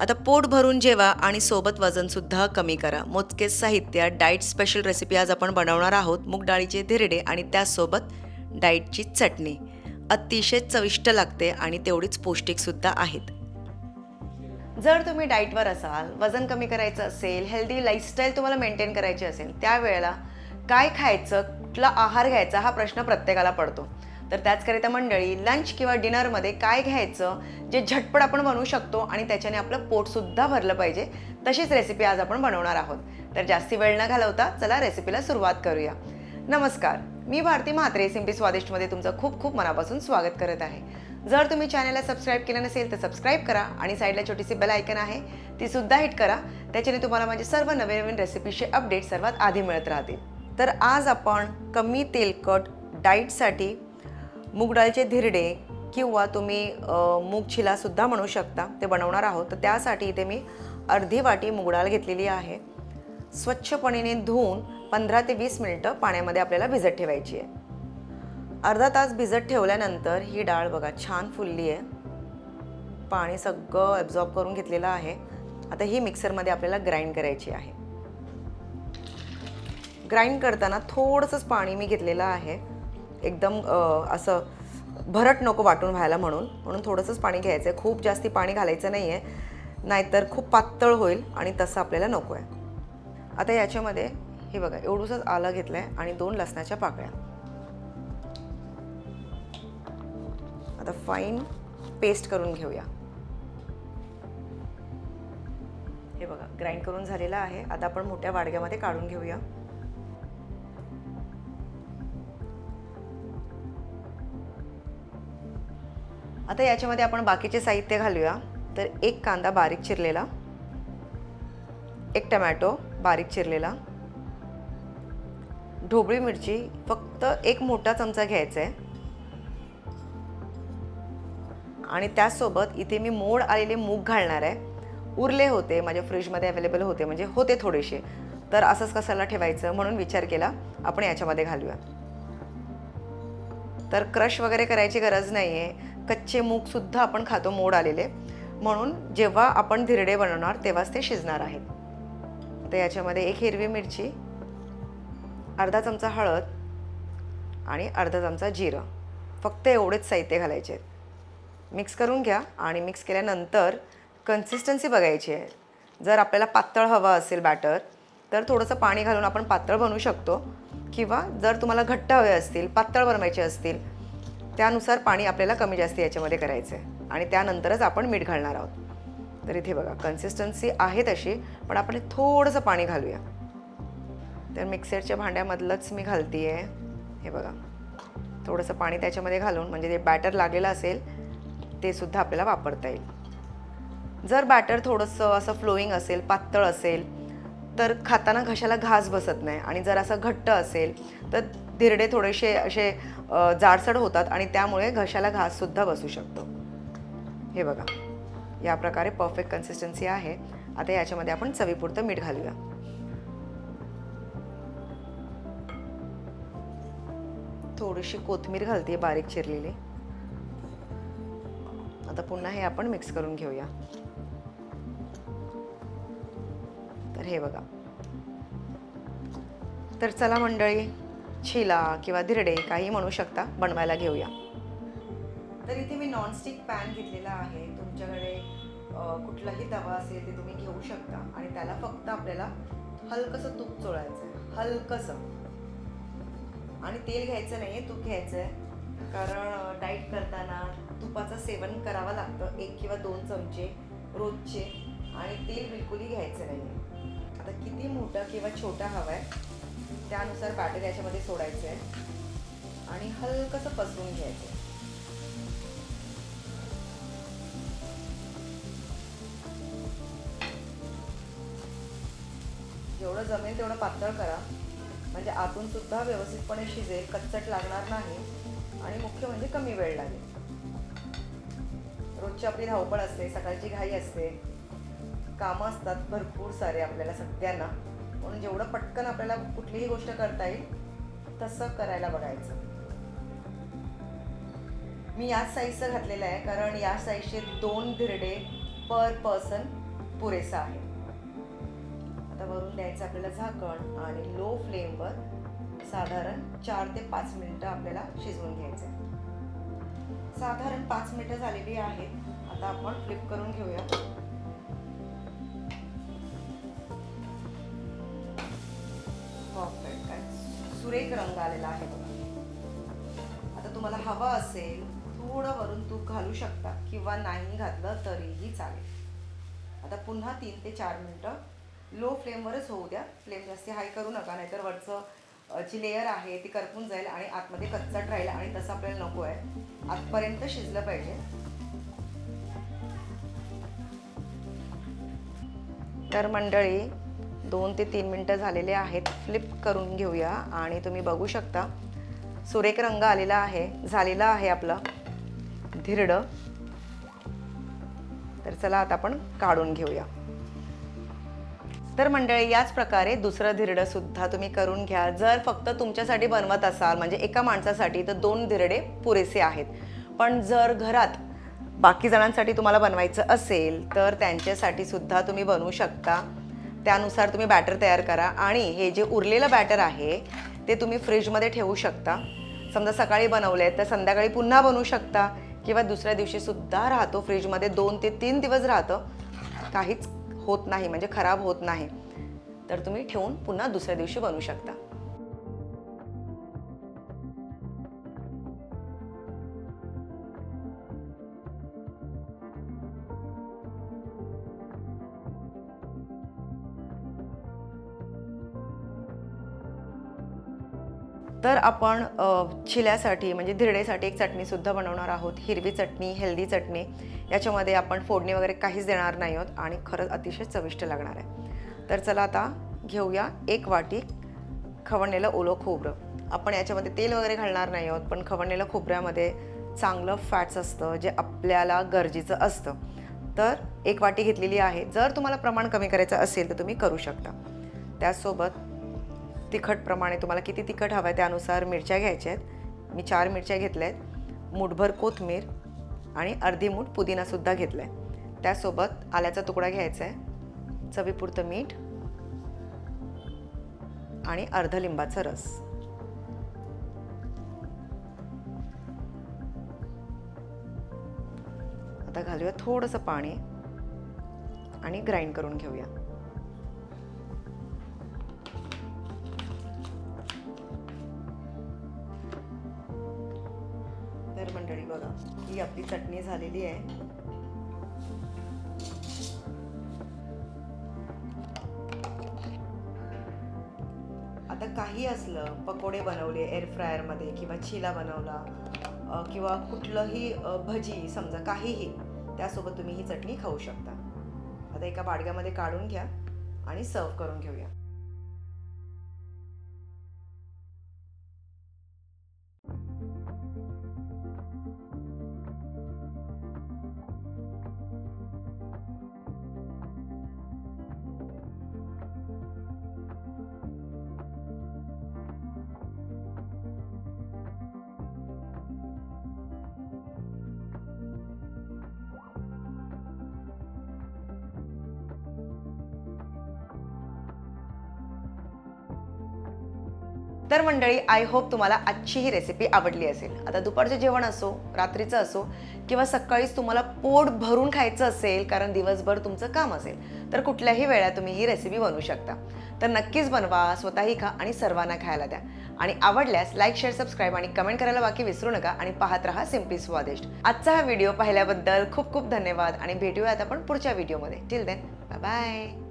आता पोट भरून जेवा आणि सोबत वजनसुद्धा कमी करा. मोजकेच साहित्य डाएट स्पेशल रेसिपी आज आपण बनवणार आहोत. मूग डाळीचे धिरडे आणि त्यासोबत डाएटची चटणी. अतिशय चविष्ट लागते आणि तेवढीच पौष्टिकसुद्धा आहेत. जर तुम्ही डाईटवर असाल वजन कमी करायचं असेल हेल्दी लाईफस्टाईल तुम्हाला मेंटेन करायची असेल त्यावेळेला काय खायचं कुठला आहार घ्यायचा हा प्रश्न प्रत्येकाला पडतो. तर त्याचकरिता मंडळी लंच किंवा डिनरमध्ये काय घ्यायचं? जे झटपट आपण बनवू शकतो आणि त्याच्याने आपलं पोटसुद्धा भरलं पाहिजे तशीच रेसिपी आज आपण बनवणार आहोत. तर जास्ती वेळ न घालवता चला रेसिपीला सुरुवात करूया. नमस्कार मी भारती म्हात्रे सिम्पी स्वादिष्टमध्ये तुमचं खूप खूप मनापासून स्वागत करत आहे. जर तुम्ही चॅनलला सबस्क्राईब केलं नसेल तर सबस्क्राईब करा आणि साईडला छोटीशी बेल आयकन आहे ती सुद्धा हिट करा. त्याच्याने तुम्हाला माझे सर्व नवीन नवीन रेसिपीचे अपडेट सर्वात आधी मिळत राहतील. तर आज आपण कमी तेलकट डाईटसाठी मूग धिरडे किंवा तुम्ही मूग छिलासुद्धा म्हणू शकता ते बनवणार आहोत. तर त्यासाठी इथे मी अर्धी वाटी मूग डाळ घेतलेली आहे. स्वच्छपणेने धुवून पंधरा ते वीस मिनटं पाण्यामध्ये आपल्याला भिजत ठेवायची आहे. अर्धा तास भिजत ठेवल्यानंतर ही डाळ बघा छान फुलली आहे. पाणी सगळं ॲब्झॉर्ब करून घेतलेलं आहे. आता ही मिक्सरमध्ये आपल्याला ग्राइंड करायची आहे. ग्राइंड करताना थोडंसंच पाणी मी घेतलेलं आहे. एकदम असं भरट नको वाटून व्हायला म्हणून. म्हणून थोडंसंच पाणी घ्यायचं आहे खूप जास्ती पाणी घालायचं नाही आहे नाहीतर खूप पातळ होईल आणि तसं आपल्याला नको आहे. आता याच्यामध्ये हे बघा एवढूसच आलं घेतलं आहे आणि दोन लसणाच्या पाकळ्या. आता फाईन पेस्ट करून घेऊया. हे बघा ग्राइंड करून झालेलं आहे. आता आपण मोठ्या वाडग्यामध्ये काढून घेऊया. आता याच्यामध्ये आपण बाकीचे साहित्य घालूया. तर एक कांदा बारीक चिरलेला. एक टमॅटो बारीक चिरलेला. ढोबळी मिरची फक्त एक मोठा चमचा घ्यायचा आहे आणि त्याचसोबत इथे मी मोड आलेले मूग घालणार आहे उरले होते माझ्या फ्रीजमध्ये अवेलेबल होते म्हणजे होते थोडेसे. तर असंच कसाला ठेवायचं म्हणून विचार केला आपण याच्यामध्ये घालूया. तर क्रश वगैरे करायची गरज नाही आहे कच्चे मूगसुद्धा आपण खातो मोड आलेले. म्हणून जेव्हा आपण धिरडे बनवणार तेव्हाच ते शिजणार आहेत. तर याच्यामध्ये एक हिरवी मिरची अर्धा चमचा हळद आणि अर्धा चमचा जिरं. फक्त एवढेच साहित्य घालायचे आहेत. मिक्स करून घ्या आणि मिक्स केल्यानंतर कन्सिस्टन्सी बघायची आहे. जर आपल्याला पातळ हवं असेल बॅटर तर थोडंसं पाणी घालून आपण पातळ बनवू शकतो. किंवा जर तुम्हाला घट्ट हवे असतील पातळ बनवायचे असतील त्यानुसार पाणी आपल्याला कमी जास्त याच्यामध्ये करायचं आहे आणि त्यानंतरच आपण मीठ घालणार आहोत. तर इथे बघा कन्सिस्टन्सी आहे तशी पण आपण थोडंसं पाणी घालूया. तर मिक्सरच्या भांड्यामधलंच मी घालते आहे हे बघा थोडंसं पाणी त्याच्यामध्ये घालून म्हणजे जे बॅटर लागलेलं असेल ते सुद्धा आपल्याला वापरता येईल. जर बॅटर थोडंसं असं फ्लोईंग असेल पातळ असेल तर खाताना घशाला घास बसत नाही. आणि जर असं घट्ट असेल तर धिरडे थोडेसे असे जाडसड होतात आणि त्यामुळे घशाला घाससुद्धा बसू शकतो. हे बघा. या प्रकारे परफेक्ट कन्सिस्टन्सी आहे. आता याच्यामध्ये आपण चवीपुरतं मीठ घालूया. थोडीशी कोथिंबीर घालते बारीक चिरलेली. आता पुन्हा हे आपण मिक्स करून घेऊया. तर हे बघा. तर चला मंडळी छिला किंवा धिरडे काही म्हणू शकता बनवायला घेऊया. तर इथे मी नॉनस्टिक पॅन घेतलेला आहे. तुमच्याकडे कुठलाही तवा असेल ते तुम्ही घेऊ शकता. आणि त्याला फक्त आपल्याला हलकंसं तूप चोळायचं आहे हलकंसं. आणि तेल घ्यायचं नाही आहे तूप घ्यायचं आहे कारण डाईट करताना तुपाचं सेवन करावं लागतं. एक किंवा दोन चमचे रोजचे. आणि तेल बिलकुलही घ्यायचं नाही आहे आता किती मोठं किंवा छोटा हवा आहे त्यानुसार बॅटर याच्यामध्ये सोडायचं आहे. आणि हलकंसं पसरून घ्यायचं आहे. जेवढं जमेल तेवढं पातळ करा. म्हणजे आतून सुद्धा व्यवस्थितपणे शिजेल कच्चट लागणार नाही आणि मुख्य म्हणजे कमी वेळ लागेल. रोजची आपली धावपळ असते सकाळची घाई असते. कामं असतात भरपूर सारे आपल्याला सगळ्यांना. म्हणून जेवढं पटकन आपल्याला कुठलीही गोष्ट करता येईल तसं करायला बघायचं. मी याच साईजचं घातलेलं आहे कारण या साईजचे दोन धिरडे पर पर्सन पुरेसा आहे. आता वरून द्यायचं आपल्याला झाकण आणि लो फ्लेमवर साधारण चार ते पाच मिनिटं आपल्याला शिजवून घ्यायचं आहे. साधारण पाच मिनिटं झालेली आहेत. आता आपण फ्लिप करून घेऊया. सुरेख रंग आलेला आहे बघा. आता तुम्हाला हवा असेल थोडं वरून तूप घालू शकता किंवा नाही घातलं तरीही चालेल. आता पुन्हा तीन ते चार मिनटं लो फ्लेमवरच होऊ द्या. फ्लेम जास्ती हाय करू नका नाहीतर वरचं जी लेअर आहे ती करपून जाईल आणि आतमध्ये कच्चट राहील आणि तसं आपल्याला नको आहे. आतपर्यंत शिजलं पाहिजे. तर मंडळी दोन ते तीन मिनटं झालेले आहेत. फ्लिप करून घेऊया आणि तुम्ही बघू शकता. सुरेख रंग आलेला आहे. झालेला आहे आपलं. धिरडं. तर चला आता आपण काढून घेऊया. तर मंडळी याच प्रकारे दुसरं धिरडं सुद्धा तुम्ही करून घ्या. जर फक्त तुमच्यासाठी बनवत असाल म्हणजे एका माणसासाठी तर दोन धिरडे पुरेसे आहेत. पण जर घरात बाकी जणांसाठी तुम्हाला बनवायचं असेल तर त्यांच्यासाठी सुद्धा तुम्ही बनवू शकता. त्यानुसार तुम्ही बॅटर तयार करा. आणि हे जे उरलेलं बॅटर आहे ते तुम्ही फ्रीजमध्ये ठेवू शकता. समजा सकाळी बनवले तर संध्याकाळी पुन्हा बनवू शकता. किंवा दुसऱ्या दिवशी सुद्धा राहतो फ्रीजमध्ये दोन ते तीन दिवस राहतं. काहीच होत नाही म्हणजे खराब होत नाही. तर तुम्ही ठेवून पुन्हा दुसऱ्या दिवशी बनवू शकता. तर आपण चिल्यासाठी म्हणजे धिरडेसाठी एक चटणीसुद्धा बनवणार आहोत. हिरवी चटणी हेल्दी चटणी. याच्यामध्ये आपण फोडणी वगैरे काहीच देणार नाही आहोत आणि खरंच अतिशय चविष्ट लागणार आहे. तर चला आता घेऊया एक वाटी खवणलेलं ओलं खोबरं. आपण याच्यामध्ये तेल वगैरे घालणार नाही आहोत पण खवणलेलं खोबऱ्यामध्ये चांगलं फॅट्स असतं जे आपल्याला गरजेचं असतं. तर एक वाटी घेतलेली आहे. जर तुम्हाला प्रमाण कमी करायचं असेल तर तुम्ही करू शकता. त्याचसोबत तिखटप्रमाणे तुम्हाला किती तिखट हवं आहे त्यानुसार मिरच्या घ्यायच्या आहेत. मी चार मिरच्या घेतल्या आहेत मूठभर कोथमीर आणि अर्धी मूठ पुदिनासुद्धा घेतला आहे त्यासोबत आल्याचा तुकडा घ्यायचा आहे. चवीपुरतं मीठ आणि अर्ध लिंबाचा रस. आता घालूया थोडंसं पाणी आणि ग्राइंड करून घेऊया. तर मंडळी बघा ही आपली चटणी झालेली आहे. आता काही असलं पकोडे बनवले एअर फ्रायरमध्ये किंवा चिला बनवला किंवा कुठलंही भजी समजा काहीही त्यासोबत तुम्ही ही चटणी खाऊ शकता. आता एका बाडग्यामध्ये काढून घ्या आणि सर्व करून घेऊया. तर मंडळी आय होप तुम्हाला आजची ही रेसिपी आवडली असेल. आता दुपारचं जेवण असो रात्रीचं असो किंवा सकाळीच तुम्हाला पोट भरून खायचं असेल कारण दिवसभर तुमचं काम असेल तर कुठल्याही वेळा तुम्ही ही रेसिपी बनवू शकता. तर नक्कीच बनवा स्वतःही खा आणि सर्वांना खायला द्या. आणि आवडल्यास लाईक शेअर सबस्क्राईब आणि कमेंट करायला बाकी विसरू नका आणि पाहत राहा सिम्पली स्वादिष्ट आजचा हा व्हिडिओ पाहिल्याबद्दल खूप खूप धन्यवाद आणि भेटूयात आपण पुढच्या व्हिडिओमध्ये टिल देन बाय बाय